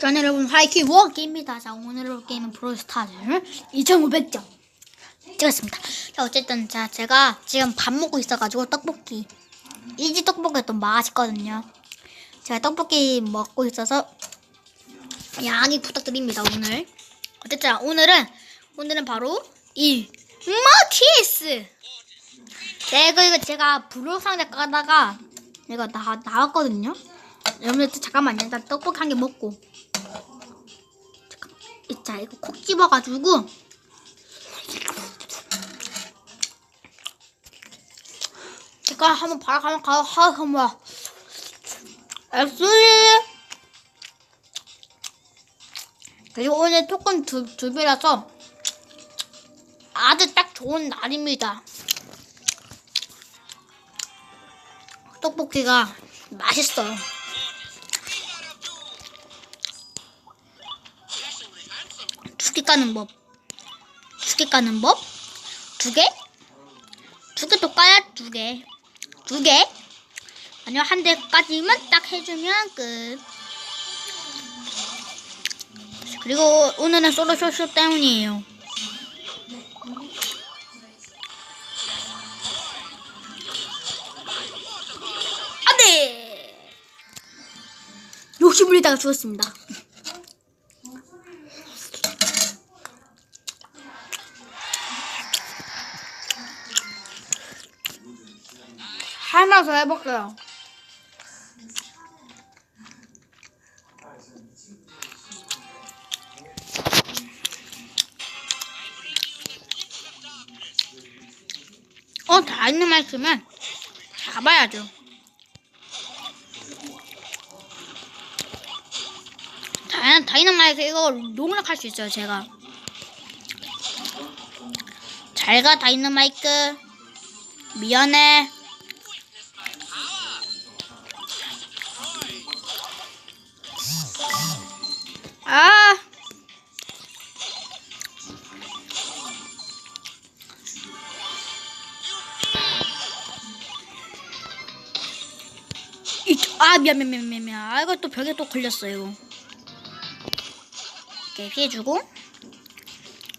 자, 여러분, 하이키 워게임입니다. 자, 오늘의 게임은 브롤스타즈를 2500점 찍었습니다. 자, 어쨌든, 자, 제가 지금 밥 먹고 있어가지고 떡볶이. 이지 떡볶이가 또 맛있거든요. 제가 떡볶이 먹고 있어서 양해 부탁드립니다, 오늘. 어쨌든, 오늘은, 오늘은 바로 이 마키스! 네, 이거, 이거 제가 브롤 상자 까다가 이거 나, 나왔거든요. 여러분들 잠깐만요. 일단 떡볶이 한 개 먹고. 자, 이거 콕 집어가지고. 제가 한번 바로 가면 가, 하, 한번. 엑스 그리고 오늘 토큰 두, 두 배라서 아주 딱 좋은 날입니다. 떡볶이가 맛있어요. 까는 법. 두 개 까는 법? 두 개? 두 개 또 까야 두 개. 두 개? 아니요, 한 대까지만 딱 해주면 끝. 그리고 오늘은 솔로 쇼쇼 때문이에요. 안 돼! 욕심 부리다가 죽었습니다. 하나 더 해볼게요. 어, 다이너마이트면 잡아야죠. 다이, 다이너마이트 이거 농락할 수 있어요, 제가. 잘 가, 다이너마이트. 미안해. 아, 미안, 미안, 미안, 미안, 미안. 아, 이거 또 벽에 또 걸렸어요. 이렇게 피해주고.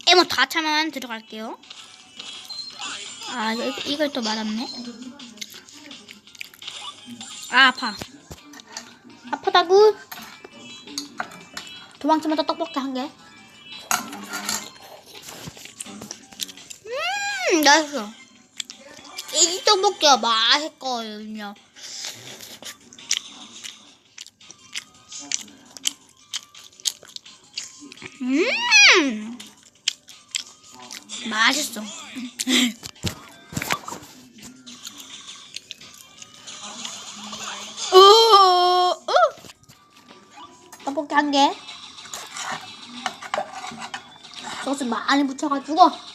에모 다 차면 들어갈게요. 아, 이걸 또 맞았네. 아, 아파. 아프다고. 도망치면서 떡볶이 한 개. 음, 맛있어. 이 떡볶이가 맛있거든요. 음, 맛있어. 어, 어. 떡볶이 한 개. 소스 많이 묻혀가지고.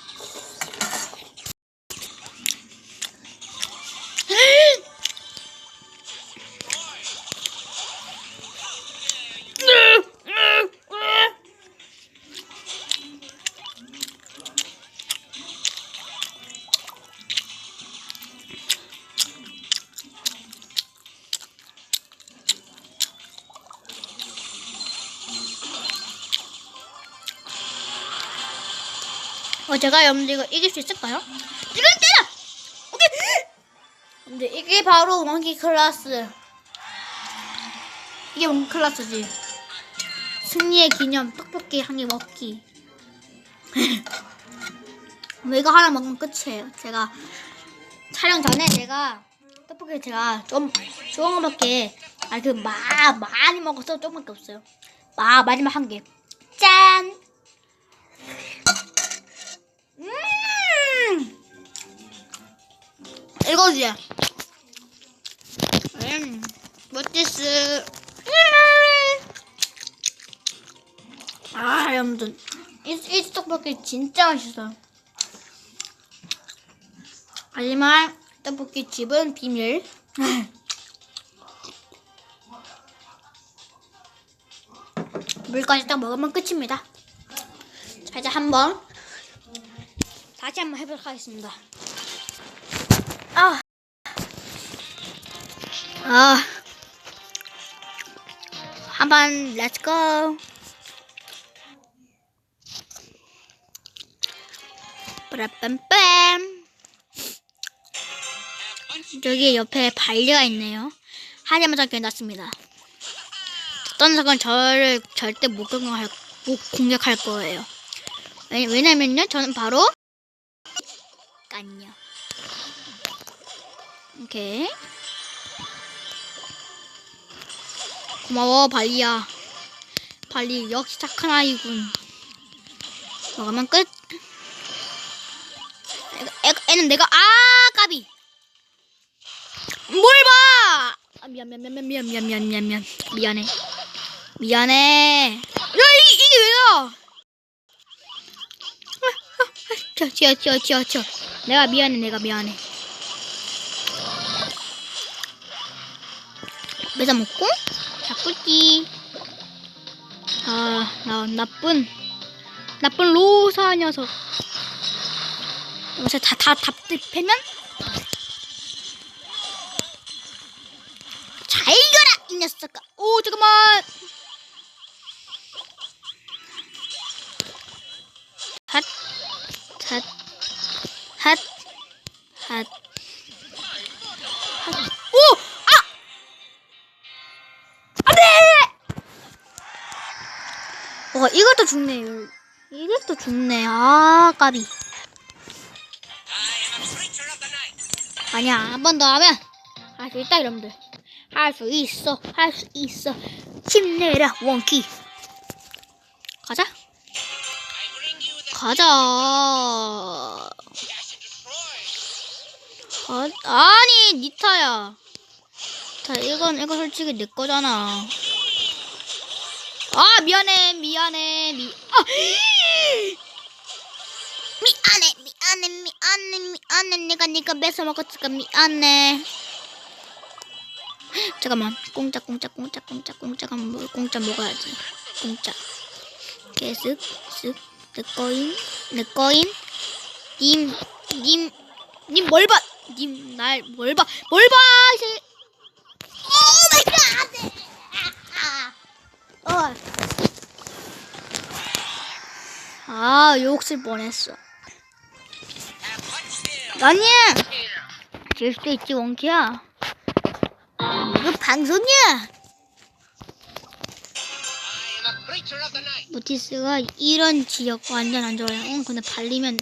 어, 제가 여러분들 이거 이길 수 있을까요? 지금 때려! 오케이! 근데 이게 바로 원기 클라스. 이게 원기 클라스지. 승리의 기념 떡볶이 한 개 먹기. 뭐 이거 하나 먹으면 끝이에요. 제가 촬영 전에 제가 떡볶이 제가 좀 좋은 거밖에 아니 그마 많이 먹어서 조금밖에 없어요. 마 마지막 한 개. 짠! 이거지. 음, 멋지스. 음! 아, 여러분들. 이, 이 떡볶이 진짜 맛있어요. 하지만 떡볶이 집은 비밀. 물까지 딱 먹으면 끝입니다. 자, 이제 한번 다시 한번 해보도록 하겠습니다. 아, 아, 한번 렛츠고 빠라빰빰. 저기 옆에 발리가 있네요. 하자마자 깨났습니다. 어떤 녀석은 저를 절대 못 공격할, 못 공격할 거예요. 왜, 왜냐면요 저는 바로 깐요 오케이 고마워 발리야 발리 역시 착한 아이군 먹으면 끝 애, 애, 애 는 내가 아 까비 뭘 봐! 아, 미안 미안 미안 미안 미안 미안 미안 미안 미안해 미안해 야 이, 이게 왜 나? 저, 저, 저, 저, 저. 내가 미안해, 내가 미안해. 매사 먹고, 자꾸지. 아, 나, 나쁜, 나쁜 로사 녀석. 요새 다, 다, 답답하면? 어, 이것도 죽네요. 이것도 죽네. 아, 까비. 아니야, 한 번 더 하면 할 수 있다, 여러분들. 할 수 있어, 할 수 있어. 힘내라, 원키. 가자. 가자. 아, 아니, 니타야. 자, 이건, 이거 솔직히 내 거잖아. 아, 미안해, 미안해, 미, 아! 미안해, 미안해, 미안해, 미안해. 내가, 내가 뺏어 먹었으니까 미안해. 잠깐만, 공짜, 공짜, 공짜, 공짜, 공짜, 한번 공짜 먹어야지. 공짜. 이렇게 쓱, 쓱. 내 거인, 내 거인. 님, 님, 님 뭘 봐? 님 날 뭘 봐? 뭘 봐? 이제. 오 마이 갓! 어. 아, 욕쓸 뻔했어. 아니야. 질 수도 있지, 원키야. 이거 방송이야. 모티스가 이런 지역 완전 안 좋아요. 응, 근데 발리면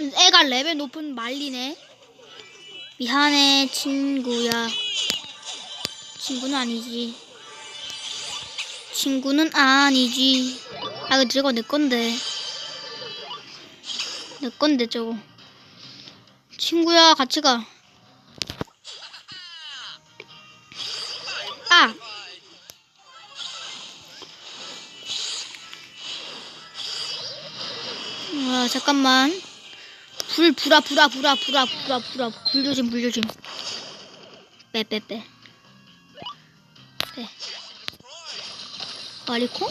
애가 레벨 높은 말리네. 미안해 친구야. 친구는 아니지. 친구는 아니지. 아, 이거 저거 내 건데. 내 건데 저거. 친구야 같이 가. 아. 아 잠깐만. 불 불아 불아 불아 불아 불아 불아 불 조심 불 조심. 빼 빼 빼. 빼. 마리코?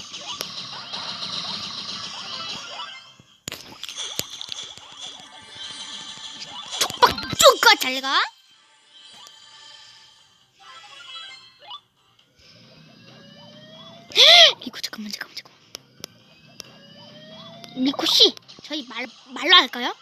쪽박 쪽가 잘 가. 리코 잠깐만 잠깐만 잠깐만. 리코 씨, 저희 말 말로 할까요?